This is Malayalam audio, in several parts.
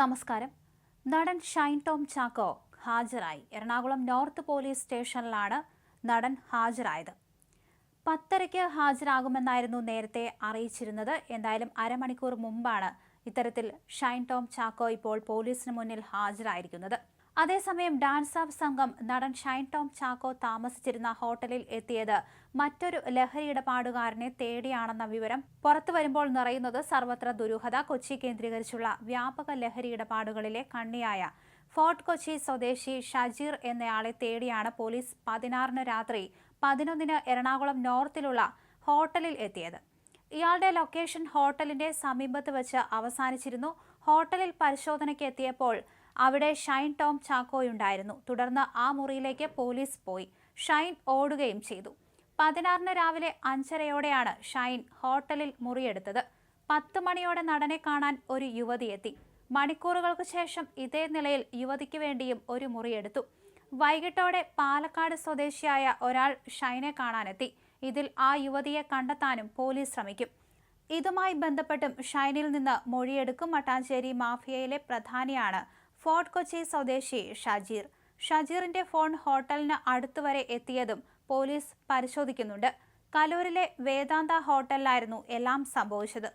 നമസ്കാരം. നടൻ ഷൈൻ ടോം ചാക്കോ ഹാജരായി. എറണാകുളം നോർത്ത് പോലീസ് സ്റ്റേഷനിലാണ് നടൻ ഹാജരായത്. പത്തരയ്ക്ക് ഹാജരാകുമെന്നായിരുന്നു നേരത്തെ അറിയിച്ചിരുന്നത്. എന്തായാലും അരമണിക്കൂർ മുമ്പാണ് ഇത്തരത്തിൽ ഷൈൻ ടോം ചാക്കോ ഇപ്പോൾ പോലീസിന് മുന്നിൽ ഹാജരായിരിക്കുന്നത്. അതേസമയം ഡാൻസ് ഓഫ് സംഘം നടൻ ഷൈൻ ടോം ചാക്കോ താമസിച്ചിരുന്ന ഹോട്ടലിൽ എത്തിയത്. മറ്റൊരു ലഹരി ഇടപാടുകാരനെ തേടിയാണെന്ന വിവരം പുറത്തു വരുമ്പോൾ നിറയുന്നത് സർവത്ര ദുരൂഹത കൊച്ചി കേന്ദ്രീകരിച്ചുള്ള വ്യാപക ലഹരി ഇടപാടുകളിലെ കണ്ണിയായ. ഫോർട്ട് കൊച്ചി സ്വദേശി ഷജീർ എന്നയാളെ തേടിയാണ് പോലീസ് പതിനാറിന് രാത്രി പതിനൊന്നിന് എറണാകുളം നോർത്തിലുള്ള ഹോട്ടലിൽ എത്തിയത്. ഇയാളുടെ ലൊക്കേഷൻ ഹോട്ടലിന്റെ സമീപത്ത് വെച്ച് അവസാനിച്ചിരുന്നു. ഹോട്ടലിൽ പരിശോധനയ്ക്ക് എത്തിയപ്പോൾ അവിടെ ഷൈൻ ടോം ചാക്കോയുണ്ടായിരുന്നു തുടർന്ന് ആ മുറിയിലേക്ക് പോലീസ് പോയി. ഷൈൻ ഓടുകയും ചെയ്തു. പതിനാറിന് രാവിലെ അഞ്ചരയോടെയാണ് ഷൈൻ ഹോട്ടലിൽ മുറിയെടുത്തത്. പത്ത് മണിയോടെ നടനെ കാണാൻ ഒരു യുവതി എത്തി. മണിക്കൂറുകൾക്ക് ശേഷം ഇതേ നിലയിൽ യുവതിക്ക് വേണ്ടിയും ഒരു മുറിയെടുത്തു. വൈകിട്ടോടെ പാലക്കാട് സ്വദേശിയായ ഒരാൾ ഷൈനെ കാണാനെത്തി. ഇതിൽ ആ യുവതിയെ കണ്ടെത്താനും പോലീസ് ശ്രമിക്കും. ഇതുമായി ബന്ധപ്പെട്ടും ഷൈനിൽ നിന്ന് മൊഴിയെടുക്കും. മട്ടാഞ്ചേരി മാഫിയയിലെ പ്രധാനിയാണ് ഫോർട്ട് കൊച്ചി സ്വദേശി ഷാജീർ. ഷാജീറിന്റെ ഫോൺ ഹോട്ടലിന് അടുത്തുവരെ എത്തിയതും പോലീസ് പരിശോധിക്കുന്നുണ്ട്. കലൂരിലെ വേദാന്ത ഹോട്ടലിലായിരുന്നു എല്ലാം സംഭവിച്ചത്.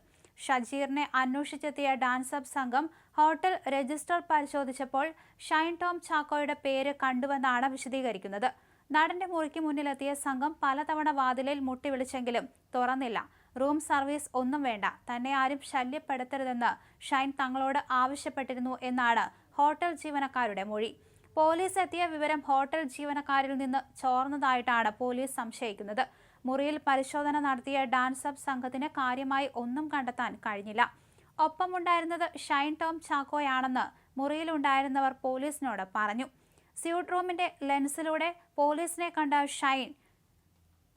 ഷജീറിനെ അന്വേഷിച്ചെത്തിയ ഡാൻസ് അപ്പ് സംഘം ഹോട്ടൽ രജിസ്റ്റർ പരിശോധിച്ചപ്പോൾ ഷൈൻ ടോം ചാക്കോയുടെ പേര് കണ്ടുവെന്നാണ് വിശദീകരിക്കുന്നത്. നടന്റെ മുറിക്ക് മുന്നിലെത്തിയ സംഘം പലതവണ വാതിലിൽ മുട്ടി വിളിച്ചെങ്കിലും തുറന്നില്ല. റൂം സർവീസ് ഒന്നും വേണ്ട. തന്നെ ആരും ശല്യപ്പെടുത്തരുതെന്ന് ഷൈൻ തങ്ങളോട് ആവശ്യപ്പെട്ടിരുന്നു എന്നാണ് ഹോട്ടൽ ജീവനക്കാരുടെ മൊഴി. പോലീസ് എത്തിയ വിവരം ഹോട്ടൽ ജീവനക്കാരിൽ നിന്ന് ചോർന്നതായിട്ടാണ് പോലീസ് സംശയിക്കുന്നത്. മുറിയിൽ പരിശോധന നടത്തിയ ഡാൻസ് അപ്പ് സംഘത്തിന് കാര്യമായി ഒന്നും കണ്ടെത്താൻ കഴിഞ്ഞില്ല. ഒപ്പമുണ്ടായിരുന്നത് ഷൈൻ ടോം ചാക്കോയാണെന്ന് മുറിയിലുണ്ടായിരുന്നവർ പോലീസിനോട് പറഞ്ഞു. സ്യൂട്ട് റൂമിന്റെ ലെൻസിലൂടെ പോലീസിനെ കണ്ട ഷൈൻ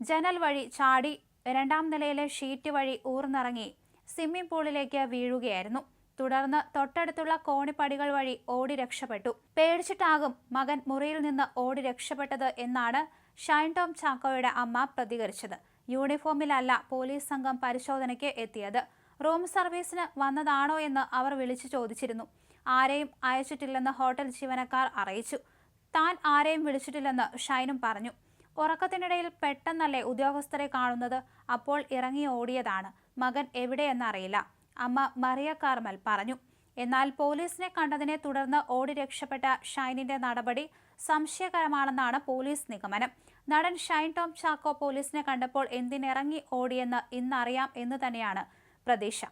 ജനൽ വഴി ചാടി രണ്ടാം നിലയിലെ ഷീറ്റ് വഴി ഊർന്നിറങ്ങി സ്വിമ്മിംഗ് പൂളിലേക്ക് വീഴുകയായിരുന്നു. തുടർന്ന് തൊട്ടടുത്തുള്ള കോണിപ്പടികൾ വഴി ഓടി രക്ഷപ്പെട്ടു. പേടിച്ചിട്ടാകും മകൻ മുറിയിൽ നിന്ന് ഓടി രക്ഷപ്പെട്ടത് എന്നാണ് ഷൈൻ ടോം ചാക്കോയുടെ അമ്മ പ്രതികരിച്ചത്. യൂണിഫോമിലല്ല പോലീസ് സംഘം പരിശോധനയ്ക്ക് എത്തിയത്. റൂം സർവീസിന് വന്നതാണോ എന്ന് അവർ വിളിച്ചു ചോദിച്ചിരുന്നു. ആരെയും അയച്ചിട്ടില്ലെന്ന് ഹോട്ടൽ ജീവനക്കാർ അറിയിച്ചു. താൻ ആരെയും വിളിച്ചിട്ടില്ലെന്ന് ഷൈനും പറഞ്ഞു. ഉറക്കത്തിനിടയിൽ പെട്ടെന്നല്ലേ ഉദ്യോഗസ്ഥരെ കാണുന്നത്? അപ്പോൾ ഇറങ്ങി ഓടിയതാണ്. മകൻ എവിടെയെന്നറിയില്ല. അമ്മ മറിയ കാർമൽ പറഞ്ഞു. എന്നാൽ പോലീസിനെ കണ്ടതിനെ തുടർന്ന് ഓടി രക്ഷപ്പെട്ട ഷൈനിന്റെ നടപടി സംശയകരമാണെന്നാണ് പോലീസ് നിഗമനം. നടൻ ഷൈൻ ടോം ചാക്കോ പോലീസിനെ കണ്ടപ്പോൾ എന്തിനിറങ്ങി ഓടിയെന്ന് ഇന്നറിയാം എന്ന് തന്നെയാണ് പ്രതീക്ഷ.